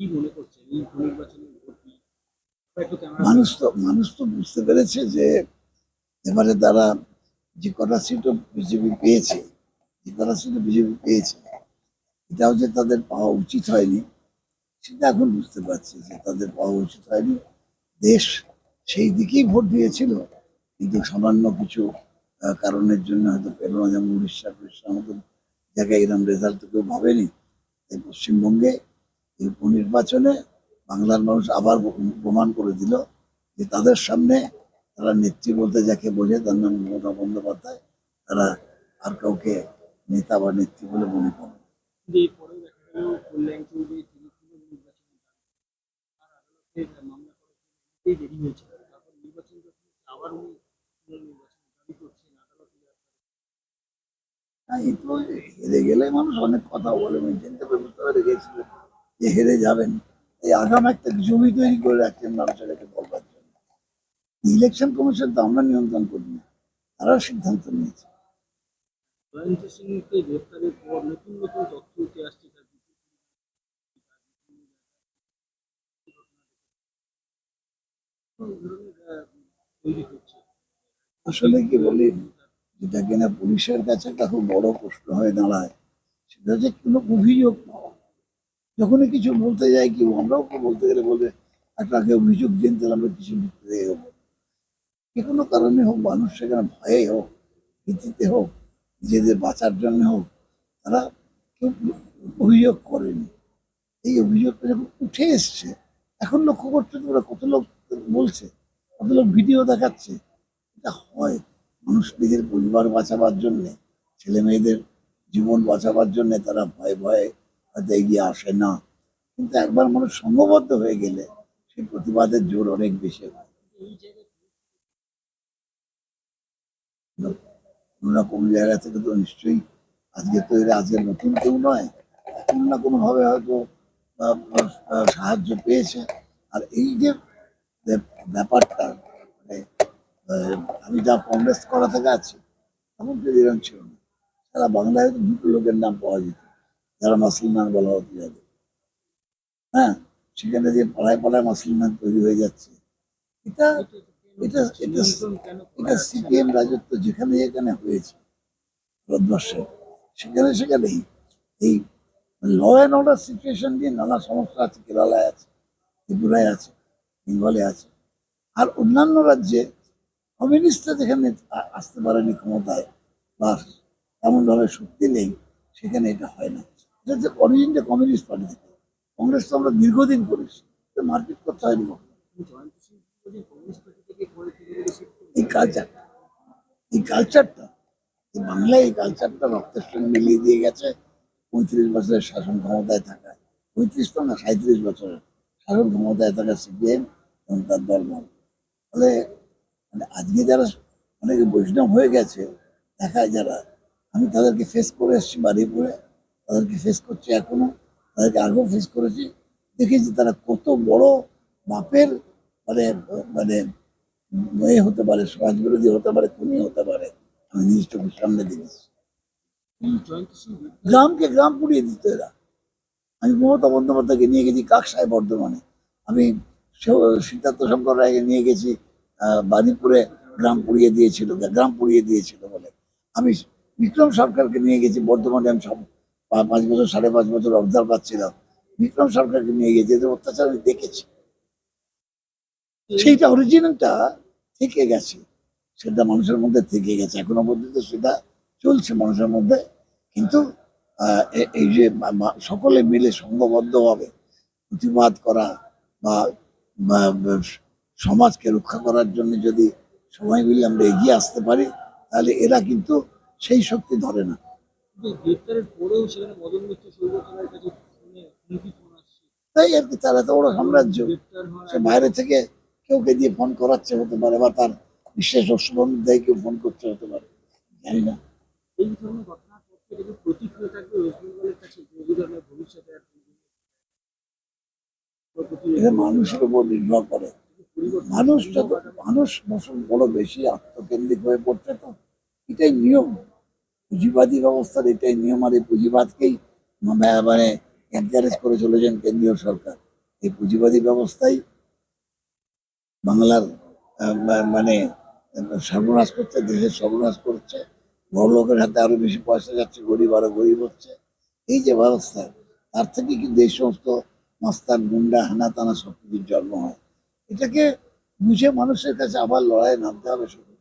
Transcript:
মনে মানুষ তো মানুষ তো বুঝতে পেরেছে যে এবারে তারা যে কটা সিটও বিজেপি পেয়েছে, যে কটা সিটও বিজেপি পেয়েছে, এটাও যে তাদের পাওয়া উচিত হয়নি, সেটা এখন বুঝতে পারছি যে তাদের পাওয়া উচিত হয়নি। দেশ সেই দিকেই ভোট দিয়েছিল, কিন্তু সামান্য কিছু কারণের জন্য হয়তো পেল না, যেমন উড়িষ্যা টুড়িষ্যার মতন জায়গায় এরকম রেজাল্ট তো কেউ ভাবেনি, তাই পশ্চিমবঙ্গে এই উপনির্বাচনে বাংলার মানুষ আবার প্রমাণ করে দিল যে তাদের সামনে তারা নেত্রী বলতে যাকে বোঝে তার নাম মমতা বন্দ্যোপাধ্যায় তারা আর কাউকে নেতা বা নেত্রী বলে মনে করে তো হেরে গেলে মানুষ অনেক কথা বলে চিন্তা করে বুঝতে পেরে গেছিল যে হেরে যাবেন। এই আগাম একটা জমি তৈরি করে রাখছেন মানুষের কাছে বলবার জন্য। ইলেকশন কমিশন তো আমরা নিয়ন্ত্রণ করি না। তারা সিদ্ধান্ত নিয়েছে। জয়ন্ত সিংকে গ্রেপ্তারের পর নতুন নতুন তথ্য উঠে আসছে তার বিরুদ্ধে। এই ধরনের আহ, তৈরি হচ্ছে আসলে কি বলি যেটা কিনা পুলিশের কাছে একটা খুব বড় প্রশ্ন হয়ে দাঁড়ায় সেটা হচ্ছে কোনো অভিযোগ পাওয়া যখনই কিছু বলতে যাই কি, আমরাও বলতে গেলে বলবে, একটা আগে অভিযোগ তাহলে আমরা কিছু লিখতে দেবো যে কোনো কারণে হোক, মানুষ সেখানে ভয়ে হোক, ভীতিতে হোক, নিজেদের বাঁচার জন্য হোক, তারা কেউ অভিযোগ করেনি। এই অভিযোগটা যখন উঠে এসছে, এখন লক্ষ্য করছে তোমরা কত লোক বলছে, কত লোক ভিডিও দেখাচ্ছে, এটা হয় মানুষ নিজের পরিবার বাঁচাবার জন্যে ছেলে মেয়েদের জীবন বাঁচাবার জন্যে তারা ভয়ে ভয়ে হয়তো এগিয়ে আসে না। কিন্তু একবার মানুষ সংঘবদ্ধ হয়ে গেলে সেই প্রতিবাদের জোর অনেক বেশি হয়। কোনো না কোনো জায়গা থেকে তো নিশ্চয়ই আজকে তো এরা আজকে নতুন কেউ নয়। কোনো না কোনোভাবে হয়তো সাহায্য পেয়েছে। আর এই যে ব্যাপারটা মানে আমি যা কংগ্রেস করা থেকে আছি তখন তো এরকম ছিল না। সারা বাংলায় দুটো লোকের নাম পাওয়া যেত। যারা মুসলমান বলা হতো যাদের হ্যাঁ সেখানে যে পাড়ায় পাড়ায় মুসলমান তৈরি হয়ে যাচ্ছে, এটা এটা এটা এটা সিপিএম রাজত্ব যেখানে যেখানে হয়েছে, ভারতবর্ষে, সেখানে সেখানেই এই ল অ্যান্ড অর্ডার সিচুয়েশন দিয়ে নানা সমস্যা আছে, কেরালায় আছে, ত্রিপুরায় আছে, বেঙ্গলে আছে, আর অন্যান্য রাজ্যে কমিউনিস্টরা যেখানে আসতে পারেনি ক্ষমতায়, বা তেমনভাবে শক্তি নেই, সেখানে এটা হয় না। হচ্ছে অরিজিনটা কমিউনিস্ট পার্টি থেকে কংগ্রেস তো আমরা দীর্ঘদিন করেছি। মারপিট করতে হয়নি এই কালচারটা এই কালচারটা এই বাংলায় এই কালচারটা রক্তের সঙ্গে মিলিয়ে দিয়ে গেছে পঁয়ত্রিশ বছরের শাসন ক্ষমতায় থাকা। পঁয়ত্রিশ তো না সাঁত্রিশ বছরের শাসন ক্ষমতায় থাকা সিপিএম এবং তার দলবল ফলে মানে আজকে যারা অনেকে বৈষ্ণব হয়ে গেছে দেখায় যারা, আমি তাদেরকে ফেস করে এসেছি বাড়িপুরে। তাদেরকে ফেস করছি এখনও, তাদেরকে আগেও ফেস করেছি। দেখেছি তারা কত বড় বাপের মানে মানে এ হতে পারে সমাজ বিরোধী হতে পারে, খুনি হতে পারে। আমি নিজ চোখের সামনে দেখেছি। গ্রামকে গ্রাম পুড়িয়ে দিত এরা। আমি মমতা বন্দ্যোপাধ্যায়কে নিয়ে গেছি কাকসায় বর্ধমানে। আমি সিদ্ধার্থ শঙ্কর রায়কে নিয়ে গেছি বাদিপুরে গ্রাম পুড়িয়ে দিয়েছিল, গ্রাম পুড়িয়ে দিয়েছিল বলে। আমি বিক্রম সরকারকে নিয়ে গেছি, বর্ধমানে আমি সব পাঁচ বছর, সাড়ে পাঁচ বছর অবদার পাচ্ছিলাম বিক্রম সরকারকে নিয়ে গেছি এদের অত্যাচার আমি দেখেছি, সেইটা অরিজিনালটা থেকে গেছে। সেটা মানুষের মধ্যে থেকে গেছে। এখনও পর্যন্ত সেটা চলছে মানুষের মধ্যে। কিন্তু এই যে সকলে মিলে সংঘবদ্ধভাবে প্রতিবাদ করা বা সমাজকে রক্ষা করার জন্য যদি সবাই মিলে আমরা এগিয়ে আসতে পারি, তাহলে এরা কিন্তু সেই শক্তি ধরে না। গ্রেপ্তারের পরেও সেখানে মদন মিত্র সৌগতরায়ের কাছে হুমকি ফোন আসছে। তাই আর কি তারা তো ওরা সাম্রাজ্য। সে বাইরে থেকে কেউকে দিয়ে ফোন করাচ্ছে হতে পারে বা তার বিশেষ দেয় কেউ ফোন করতে হতে পারে জানি না। এই ধরনের ঘটনার পর থেকে যে প্রতিক্রিয়া থাকবে ওয়েস্ট কাছে ভবিষ্যতে এটা মানুষের উপর নির্ভর করে। মানুষ যত মানুষ বড় বেশি আত্মকেন্দ্রিক হয়ে পড়ছে তো এটাই নিয়ম। পুঁজিবাদী ব্যবস্থার এটাই নিয়ম আর এই পুঁজিবাদকেই মানে এনকারেজ করে চলেছেন কেন্দ্রীয় সরকার। এই পুঁজিবাদী ব্যবস্থাই বাংলার মানে সর্বনাশ করছে, দেশের সর্বনাশ করছে, বড় লোকের হাতে আরও বেশি পয়সা যাচ্ছে, গরিব আরও গরিব হচ্ছে। এই যে ব্যবস্থা, তার থেকে কিন্তু এই সমস্ত মাস্তান, গুন্ডা হানা টানা সব জন্ম হয়। এটাকে বুঝে মানুষের কাছে আবার লড়াই নামতে হবে শুধু।